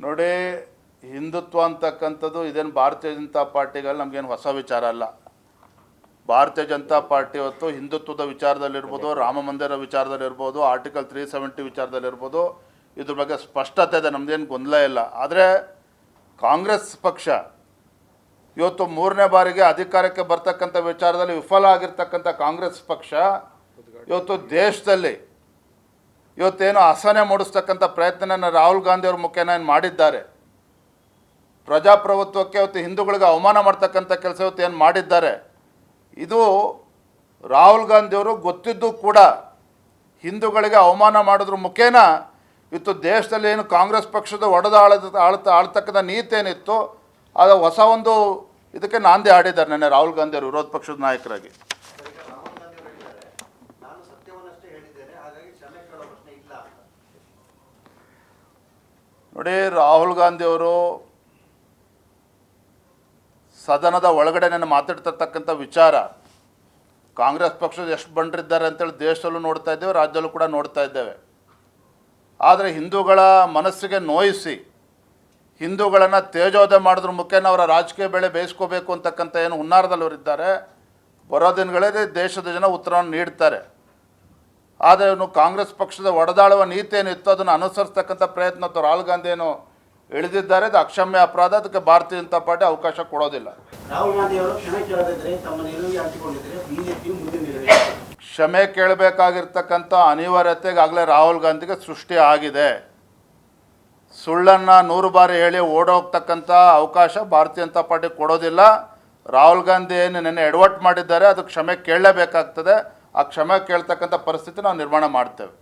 ನೋಡಿ ಹಿಂದುತ್ವ ಅಂತಕ್ಕಂಥದ್ದು ಇದೇನು ಭಾರತೀಯ ಜನತಾ ಪಾರ್ಟಿಗಳು ನಮಗೇನು ಹೊಸ ವಿಚಾರ ಅಲ್ಲ. ಭಾರತೀಯ ಜನತಾ ಪಾರ್ಟಿ ಇವತ್ತು ಹಿಂದುತ್ವದ ವಿಚಾರದಲ್ಲಿರ್ಬೋದು ರಾಮ ಮಂದಿರ ವಿಚಾರದಲ್ಲಿರ್ಬೋದು ಆರ್ಟಿಕಲ್ ತ್ರೀ ಸೆವೆಂಟಿ ವಿಚಾರದಲ್ಲಿರ್ಬೋದು ಇದ್ರ ಬಗ್ಗೆ ಸ್ಪಷ್ಟತೆ ಇದೆ ನಮ್ಮದೇನು ಗೊಂದಲ ಇಲ್ಲ. ಆದರೆ ಕಾಂಗ್ರೆಸ್ ಪಕ್ಷ ಇವತ್ತು ಮೂರನೇ ಬಾರಿಗೆ ಅಧಿಕಾರಕ್ಕೆ ಬರ್ತಕ್ಕಂಥ ವಿಚಾರದಲ್ಲಿ ವಿಫಲ ಆಗಿರ್ತಕ್ಕಂಥ ಕಾಂಗ್ರೆಸ್ ಪಕ್ಷ ಇವತ್ತು ದೇಶದಲ್ಲಿ ಇವತ್ತೇನು ಅಸಹನೆ ಮೂಡಿಸ್ತಕ್ಕಂಥ ಪ್ರಯತ್ನನ ರಾಹುಲ್ ಗಾಂಧಿ ಅವ್ರ ಮುಖೇನ ಏನು ಮಾಡಿದ್ದಾರೆ? ಪ್ರಜಾಪ್ರಭುತ್ವಕ್ಕೆ ಇವತ್ತು ಹಿಂದೂಗಳಿಗೆ ಅವಮಾನ ಮಾಡ್ತಕ್ಕಂಥ ಕೆಲಸ ಇವತ್ತು ಏನು ಮಾಡಿದ್ದಾರೆ? ಇದು ರಾಹುಲ್ ಗಾಂಧಿಯವರು ಗೊತ್ತಿದ್ದು ಕೂಡ ಹಿಂದೂಗಳಿಗೆ ಅವಮಾನ ಮಾಡೋದ್ರ ಮುಖೇನ ಇವತ್ತು ದೇಶದಲ್ಲಿ ಏನು ಕಾಂಗ್ರೆಸ್ ಪಕ್ಷದ ಒಡೆದ ಆಳದ ಆಳ್ತ ಆಳ್ತಕ್ಕಂಥ ನೀತಿ ಏನಿತ್ತು ಅದು ಹೊಸ ಒಂದು ಇದಕ್ಕೆ ನಾಂದಿ ಆಡಿದ್ದಾರೆ ನೆನ್ನೆ ರಾಹುಲ್ ಗಾಂಧಿಯವರು ವಿರೋಧ ಪಕ್ಷದ ನಾಯಕರಾಗಿ ಈಗ ರಾಹುಲ್ ಗಾಂಧಿ ಅವರು ಹೇಳಿದ್ದಾರೆ ನಾನು ಸತ್ಯವನ್ನಷ್ಟೇ ಹೇಳಿದ್ದೇನೆ ಹಾಗಾಗಿ ಕ್ಷಮೆ ಕೇಳೋ ಪ್ರಶ್ನೆ ಇಲ್ಲ ಅಂತ ನೋಡಿ, ರಾಹುಲ್ ಗಾಂಧಿ ಅವರು ಸದನದ ಒಳಗಡೆ ನಾನು ಮಾತಾಡ್ತಿರ್ತಕ್ಕಂಥ ವಿಚಾರ, ಕಾಂಗ್ರೆಸ್ ಪಕ್ಷದ ಎಷ್ಟು ಬಂಡರಿದ್ದಾರೆ ಅಂತೇಳಿ ದೇಶದಲ್ಲೂ ನೋಡ್ತಾ ಇದ್ದೇವೆ, ರಾಜ್ಯದಲ್ಲೂ ಕೂಡ ನೋಡ್ತಾ ಇದ್ದೇವೆ. ಆದರೆ ಹಿಂದೂಗಳ ಮನಸ್ಸಿಗೆ ನೋಯಿಸಿ, ಹಿಂದೂಗಳನ್ನು ತೇಜೋದೆ ಮಾಡಿದ್ರ ಮುಖೇನ ಅವರ ರಾಜಕೀಯ ಬೆಳೆ ಬೇಯಿಸ್ಕೋಬೇಕು ಅಂತಕ್ಕಂಥ ಏನು ಹುನ್ನಾರದಲ್ಲಿ ಅವರಿದ್ದಾರೆ ಬರೋ ದಿನಗಳಲ್ಲಿ ದೇಶದ ಜನ ಉತ್ತರವನ್ನು ನೀಡ್ತಾರೆ. ಆದರೆ ಇವನು ಕಾಂಗ್ರೆಸ್ ಪಕ್ಷದ ಒಡೆದಾಳುವ ನೀತಿ ಇತ್ತು. ಅದನ್ನು ಅನುಸರಿಸ್ತಕ್ಕಂಥ ಪ್ರಯತ್ನ ಅಥವಾ ರಾಹುಲ್ ಗಾಂಧಿ ಏನು ಇಳಿದಿದ್ದಾರೆ ಅದು ಅಕ್ಷಮ್ಯ ಅಪರಾಧ. ಅದಕ್ಕೆ ಭಾರತೀಯ ಜನತಾ ಪಾರ್ಟಿ ಅವಕಾಶ ಕೊಡೋದಿಲ್ಲ. ರಾಹುಲ್ ಗಾಂಧಿ ಅವರು ಕ್ಷಮೆ ಕೇಳಬೇಕಾಗಿರ್ತಕ್ಕಂಥ ಅನಿವಾರ್ಯತೆಗಾಗಲೇ ರಾಹುಲ್ ಗಾಂಧಿಗೆ ಸೃಷ್ಟಿ ಆಗಿದೆ. ಸುಳ್ಳನ್ನು ನೂರು ಬಾರಿ ಹೇಳಿ ಓಡೋಗ್ತಕ್ಕಂಥ ಅವಕಾಶ ಭಾರತೀಯ ಜನತಾ ಪಾರ್ಟಿ ಕೊಡೋದಿಲ್ಲ. ರಾಹುಲ್ ಗಾಂಧಿ ಏನು ನೆನ್ನೆ ಎಡವಟ್ ಮಾಡಿದ್ದಾರೆ. ಅದು ಕ್ಷಮೆ ಕೇಳಲೇಬೇಕಾಗ್ತದೆ. ಆ ಕ್ಷಮೆ ಕೇಳ್ತಕ್ಕಂಥ ಪರಿಸ್ಥಿತಿ ನಾವು ನಿರ್ಮಾಣ ಮಾಡ್ತೇವೆ.